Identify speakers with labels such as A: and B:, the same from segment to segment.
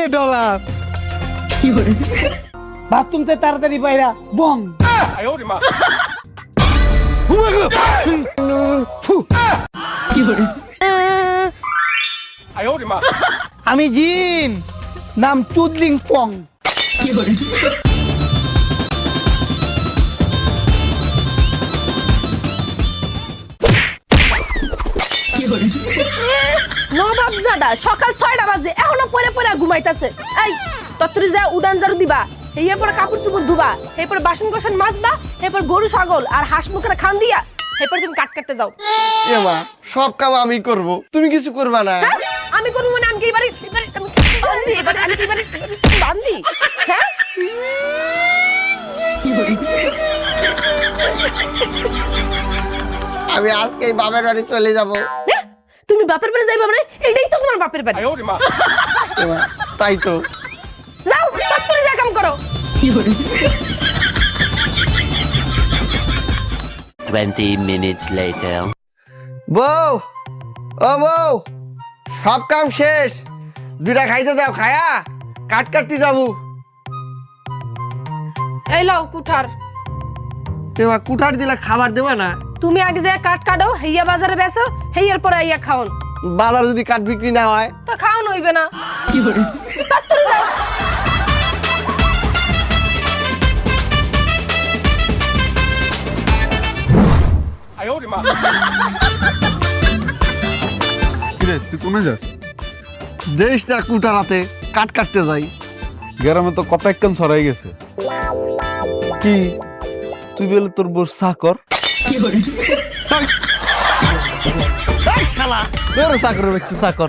A: নে dollar. Bathroom থেকে তাড়াতাড়ি বাইরা বং। আমি জিন নাম চুদলিং পং।
B: নবাব জাদা সকাল ছয়টা বাজে এখনও পরে পরে ঘুমাইতাছে। এই তত্তরি যা উড়ান জারু দিবা এই পরে কাপড় চুপড় ধুবা এরপর বাসন কোসন মাজবা এরপর গরু ছাগল আর হাঁস মুখের খান দিয়া এরপর তুমি কাট কাটতে যাও।
C: এ মা সব কাম আমি করব। তুমি কিছু করবা না।
B: হ্যাঁ? আমি করব মানে আমি কি এবারে বান্দি এবারে আমি এবারে বান্দি? হ্যাঁ?
C: আমি আজকে বাবার বাড়ি চলে যাব?
B: তুমি বাপের বাড়ি যাইবা মানে? এটাই তো তোমার বাপের বাড়ি।
C: তাই তো।
B: যাও তত্তরি যা কাম করো।
D: 20 minutes later.
C: বউ ও বউ সব কাম শেষ। দুটা খাইতে দাও খায়া। কাট কাটতে যাব।
B: এই লাও কুঠার।
C: এমা কুঠার দিলা খাবার দেবা না?
B: তুমি আগে যে কাট কাটো হেইয়া বাজারে বেচো হেইয়ার পরে আইয়া খাওন।
C: বাজার যদি কাঠ বিক্রি না হয়?
B: তো খাওন হইবে না। তাড়াতাড়ি যাও।
E: কিরে তুই কোনে যাস?
C: দেশ না কুঠার হাতে কাট কাটতে যাই।
E: গ্রামে তো কত একখান ছড়াই গেছে। কি? তুই বলে তোর বোর চাকর
C: তোর চাকর বেচছে চাকর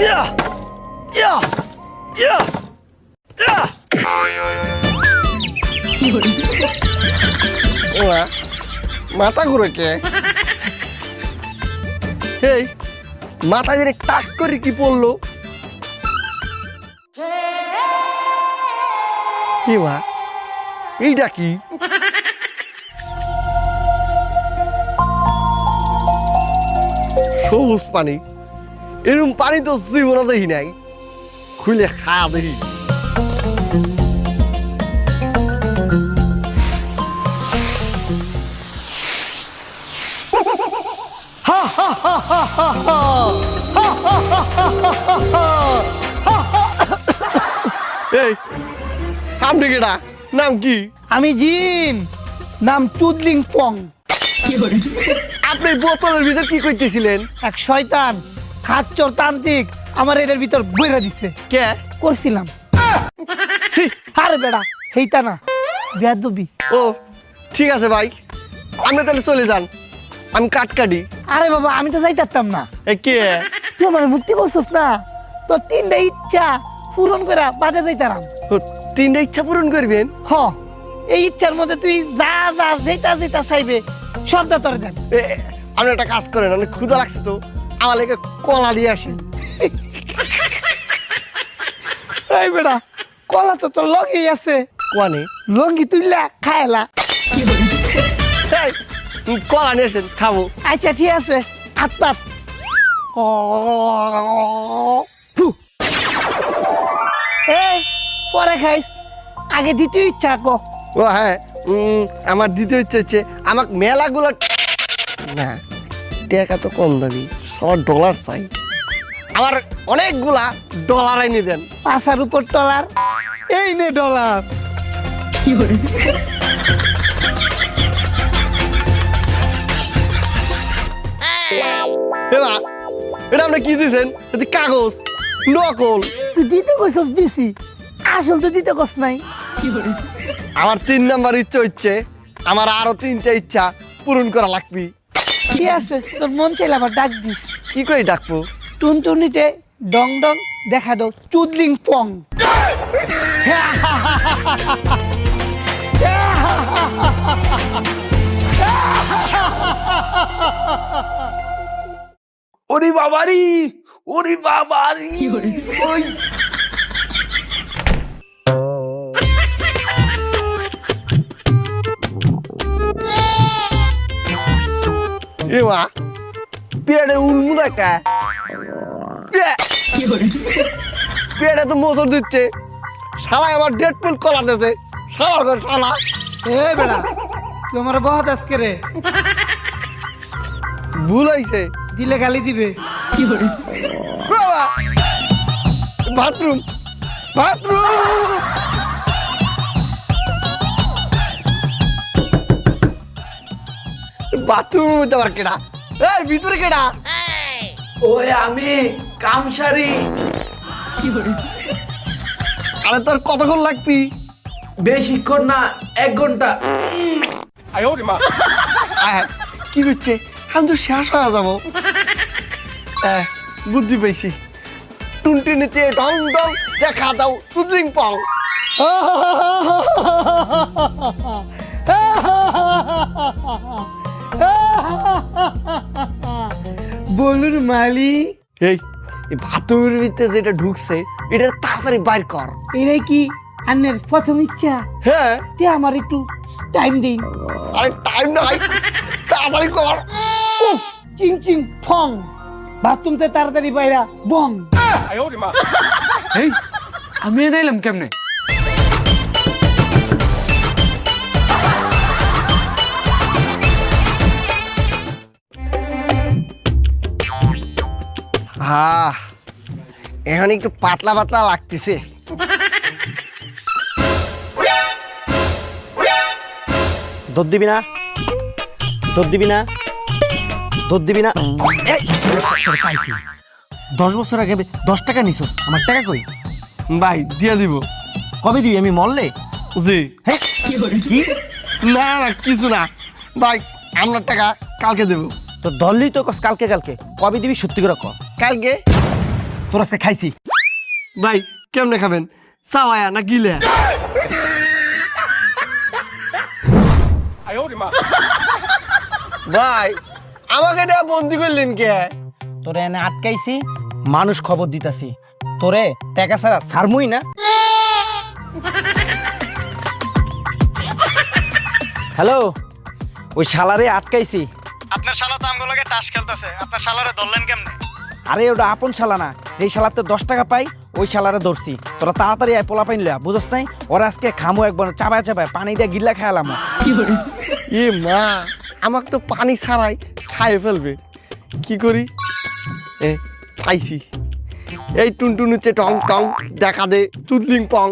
C: ইয়া ইয়া ইয়া ওয়া মাথা ঘুরে কে এই মাথা জেনে টাক করে কি পড়ল? এইটা কি? সবুজ পানি। এরকম পানি তো জীবনে দেখি নাই। খুলে খাওয়া দেখি। এই আপনি কেডা নাম কি?
A: আমি জিন নাম চুদলিং পং।
C: আপনি বোতলের ভিতর কি করতেছিলেন
A: এক শয়তান খাচ্চর তান্ত্রিক আমার এটার ভিতর বইরা দিছে।
C: কে?
A: করছিলাম। আরে বেড়া হেইতা না বেয়াদবি।
C: ও ঠিক আছে ভাই আপনি তাহলে চলে যান আমি কাট কাটি।
A: আরে বাবা আমি তো যাইতাম না।
C: এ কে?
A: তুই আমার মুক্তি করছিস না? তোর তিনটা ইচ্ছা পূরণ করে বাজে যাইতারাম।
C: তিনটা ইচ্ছা পূরণ করবেন?
A: হ এই ইচ্ছার মধ্যে তুই যা যা যেটা যেটা চাইবে সব দা তোর দেন।
C: আপনি একটা কাজ করেন আপনি ক্ষুদা লাগছে তো আমার লেগে কলা দিয়ে আসেন।
A: এই বেড়া কলা তো তোর লগেই আছে।
C: কোয়ানে?
A: লঙ্গি তুইলা খায়লা
C: কলা নিয়ে আসেন খাব।
A: আচ্ছা ঠিক আছে। আত্মাত এই পরে খাইস। আগে দ্বিতীয় ইচ্ছা কো।
C: ও হ্যাঁ উম, আমার দ্বিতীয় ইচ্ছে হচ্ছে আমাকে মেলাগুলো না টাকা তো কম দামি সব ডলার চাই। আমার অনেকগুলা ডলার এনে দেন।
A: পাশার উপর টলার এই নে ডলার।
C: এবার এটা আপনি কি দিয়েছেন এতে কাগজ নকল।
A: তুই দিতে কইছস দিছি। আসল তো দিতে কস নাই।
C: আমার তিন নাম্বার ইচ্ছা হচ্ছে আমার আরও তিনটা ইচ্ছা পূরণ করা লাগবে।
A: ঠিক আছে? তোর মন চাইলে আবার ডাক দিস।
C: কি করে ডাকবো?
A: টুনটুনিতে ডং ডং দেখা দাও চুদলিং পং।
E: ওরে বাবারি ওরে বাবারি। ওই।
C: এ মা পেড়ে উলমুড়া কা তো মোটর দিচ্ছে। সারা আমার ডেট পেল কলা দিয়েছে সারা ঘর
A: এ বেড়া তোমার বহুত আজকে রে।
C: ভুল হয়েছে
A: দিলে গালি দিবে।
C: বাবা! বাথরুম! বাথরুম! বাথরুম মধ্যে আবার কেডা? এই ভিতরে কেডা?
F: ওই আমি কামসারি।
C: আরে তোর কতক্ষণ লাগবি?
F: বেশিক্ষণ না এক ঘণ্টা।
C: আয়, কি করছে? আমি তো শেষ হয়ে যাব। বুদ্ধি পেয়েছি টুনটুনিতে ডং ডং দেখা দাও তুদলিং পং
A: বলুন মালি
C: এই। এই ভাতুর ভিতরে যেটা ঢুকছে এটা তাড়াতাড়ি বাইর কর।
A: এটাই কি আন্নের প্রথম ইচ্ছা?
C: হ্যাঁ।
A: তে আমার একটু টাইম দিন।
C: আরে টাইম নাই তাড়াতাড়ি কর।
A: চিং চিং ফং। বাথরুমতে তাড়াতাড়ি বাইরা বং।
F: এই আমি এনে এলাম কেমনে?
C: হ্যাঁ এখন একটু পাতলা পাতলা লাগতেছে।
G: দুধ দিবি না? দুধ দিবি না? দুধ দিবি না। এই, তোরে পাইছি। দশ বছর আগে দশ টাকা নিছস আমার টাকা কই?
C: ভাই দিয়ে দিব।
G: কবে দিবি আমি মরলে?
C: জি।
G: হ্যাঁ কি?
C: না না কিছু না। ভাই আপনার টাকা কালকে দেবো।
G: তো ধরলি তো কস কালকে কালকে। কবে দিবি সত্যি করে ক।
C: কালকে?
G: তোর আজকে খাইছি।
C: ভাই কেমনে খাবেন? চাওয়ায়া না গিলে? ভাই আমাকে এটা বন্দি করলেন কে?
G: তোরে এনে আটকাইছি মানুষ খবর দিতাছি। তোরে টাকা ছাড়া ছাড়মুই না। হ্যালো ওই শালারে আটকাইছি।
H: আপনার শালা তো আমগুলোকে টাস খেলতেছে আপনার শালারে ধরলেন কেমনে?
G: আরে ওটা আপন শালা না। যেই শালাতে দশ টাকা পাই ওই শালারে ধরছি। তোরা তাড়াতাড়ি আয় পোলা পাইন লয়া বুঝস নাই? ওরা আজকে খামো একবার চাবায় চাবায় পানি দিয়ে গিল্লা খেয়ালাম
C: এ মা আমাকে তো পানি ছাড়াই খাইয়ে ফেলবে কি করি এ পাইছি এই টুনটুনুতে টং টং দেখা দে তুদলিং পং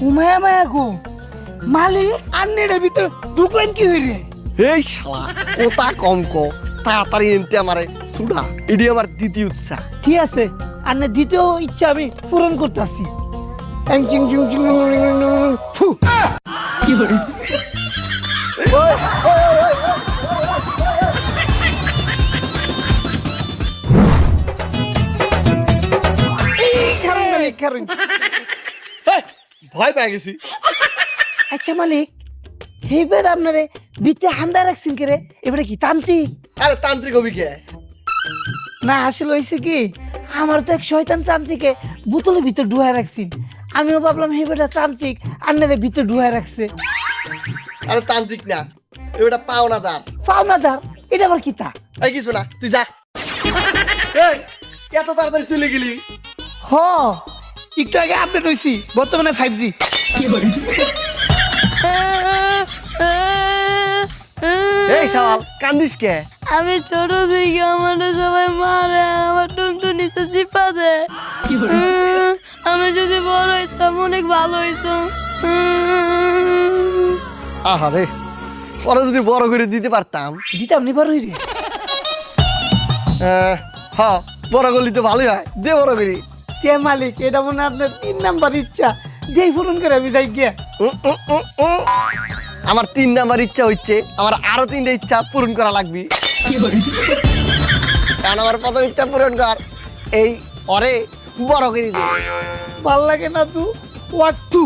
A: উমায়া মায়া গো মালিক আন্নের ভিতরে ঢুকলেন কি হইরে
C: এই শালা কোথা কম কো তাড়াতাড়ি এনতে আমারে সুডা এডি আমার দ্বিতীয় উৎসাহ
A: ঠিক আছে আন্নের দ্বিতীয় ইচ্ছা আমি পূরণ করতেছি চিং চিং চিং খারুন
C: ভয় পেয়ে গেছি।
A: আচ্ছা মালিক এইবার আপনারে বিতে হান্দা রাখছেন কে রে? এবারে কি তান্ত্রিক?
C: আরে তান্ত্রিক অভিকে
A: না আসলে হয়েছে কি আমার তো এক শয়তান তান্ত্রিকে বোতলের ভিতর ডুহায় রাখছি আমিও ভাবলাম হে বেটা তান্ত্রিক আন্নারে ভিতর ডুহায় রাখছে।
C: আরে তান্ত্রিক না এটা পাওনা দার
A: পাওনা দার এটা আবার কি তা?
C: এই কিছু না তুই যা। এই এত তাড়াতাড়ি চলে গেলি?
A: হ। একটু আগে আপডেট হয়েছি বর্তমানে ফাইভ জি
C: এই কান্দিস কে?
B: আমি ছোট থেকে আমাদের সবাই মারে আমার টুনটুনিতে চিপা আমি যদি বড় হইতাম অনেক ভালো হইতো। উম।
C: আহারে পরে যদি বড় করে দিতে পারতাম।
A: দিতাম নি বড় রে
C: আহ, হ বড় করলি তো ভালোই হয়। দে বড় করি।
A: কে মালিক? এটা মনে আপনার তিন নাম্বার ইচ্ছা। যেই পূরণ করে আমি যাই গিয়া।
C: আমার তিন নাম্বার ইচ্ছা হচ্ছে আমার আরও তিনটা ইচ্ছা পূরণ করা লাগবে। কারণ আমার প্রথম ইচ্ছা পূরণ কর এই অরে বড় করে দে
A: ভালো লাগে না তু? ওয়াটু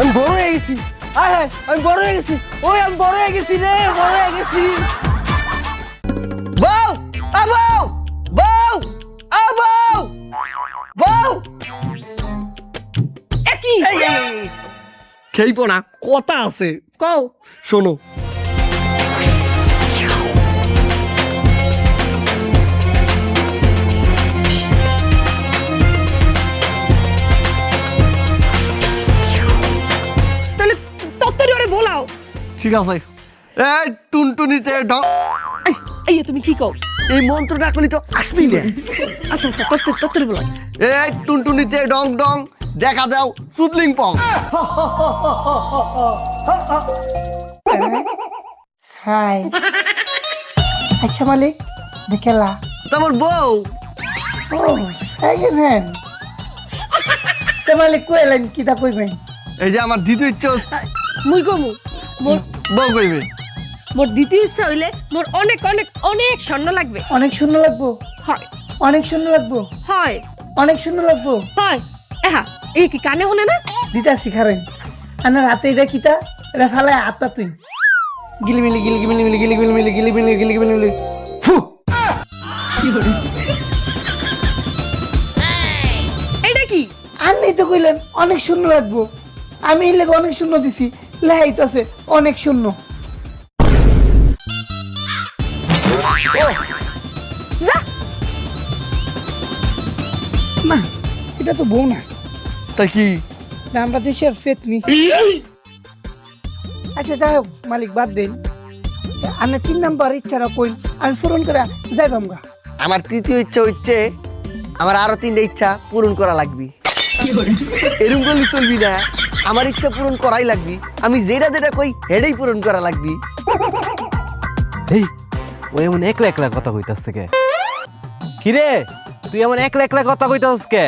C: আমি বড় হয়ে গেছি। আয়। আমি বড় হয়ে গেছি। ওই আমি বড় হয়ে গেছি রে বড় হয়ে গেছি। খেইব না কথা আছে।
B: কও।
C: শোনো।
B: তাহলে তত্তরি ওরে বলাও।
C: ঠিক আছে। এই টুনটুনিতে
B: এই, তুমি কি কও?
C: এই মন্ত্র ডাকলি তো আসবি না।
B: আচ্ছা আচ্ছা তত্তরি তত্তরি বলাও
C: এই টুনটুনিতে ডং ডং। দেখা দাও সুদলিং পং।
A: হাই। আচ্ছা মালিক দেখেলা
C: তোমার বউ।
A: ও সেকেন্ড হ্যান্ড তে মালিক কইলেন কিতা কইবেন?
C: এই যে আমার দিতে ইচ্ছে
B: মুই কমু। মোর
C: বউ কইবে।
B: মোর দ্বিতীয় ইচ্ছা হইলে মোর অনেক অনেক অনেক স্বর্ণ লাগবে।
A: অনেক শূন্য লাগবো?
B: হয়।
A: অনেক শূন্য লাগবো?
B: হয়।
A: অনেক শূন্য লাগবো?
B: হয়। এহা এই কি কানে হনে না?
A: দিতা শিখারেন। আনার হাতে এটা কিতা? এটা ফালায় হাতটা তুই। গিলিমিলি গিলি গিলিমিলি গিলি গিলিমিলি গিলিমিলি গিলি গিলিমিলি ফু!
B: এইটা কি?
A: আপনি তো কইলেন অনেক শূন্য লাগবো। আমি এই লেগে অনেক শূন্য দিছি। লেহাইতেছে অনেক শূন্য। না এটা তো বউ না।
C: তা কি?
A: না, আমরা দেশের ফেতনি আচ্ছা যাই হোক মালিক বাদ দিন। আপনি তিন নাম্বার ইচ্ছাটা কইন আমি পূরণ করে যাইবাম গা।
C: আমার তৃতীয় ইচ্ছা হচ্ছে আমার আরও তিনটা ইচ্ছা পূরণ করা লাগবে। এরকম করলে চলবি না। আমার ইচ্ছা পূরণ করাই লাগবি। আমি যেটা যেটা কই হেডেই পূরণ করা লাগবি।
G: এই ও এমন একলা একলা কথা কইতাছে কে? কিরে তুই এমন একলা একলা কথা কইতাছিস কে?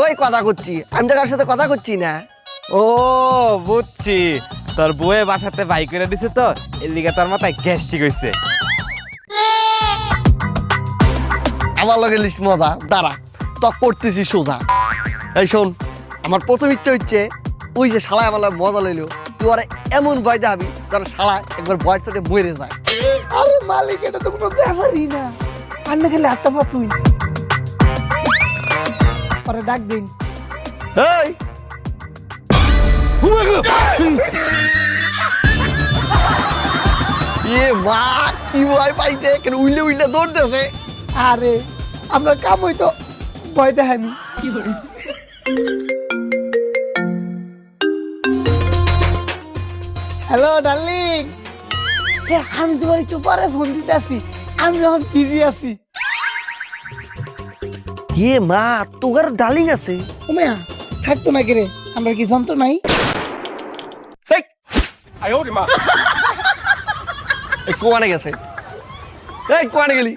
C: ওই কথা করছি। আমি তো কার সাথে কথা করছি না।
G: ও বুঝছি। তোর বউয়ে বাসাতে বাই করে দিছে তো এর লিগে তোর মাথায় গ্যাস্ট্রিক হইছে।
C: আমার লগে লিস মজা দাঁড়া তক করতেছি সোজা। এই শোন আমার প্রথম ইচ্ছা হচ্ছে ওই যে শালায় আমার মজা লইলো তুই আর এমন ভয় যাবি তোর শালা একবার ভয় চটে মরে যায়।
A: আরে মালিক এটা তো কোনো ব্যাপারই না। আন্না খেলে আত্মা পা তুই পরে ডাক দিন।
C: এই! এ মা কি ভয় পাইছে? কেন উইলে উইলে দৌড়তেছে।
A: আরে আমরা কাম হইতো ভয় দেখানি হ্যালো ডার্লিং। আমি তোমার একটু পরে ফোন দিতে আসি আমি যখন বিজি আছি।
C: এ মা তোর ডালিং আছে।
A: উমেয়া থাকতো না কিরে আমরা কি যন্ত্র নাই?
C: হেই! এই কোয়ানে গেছে। এই কোয়ানে গেলি।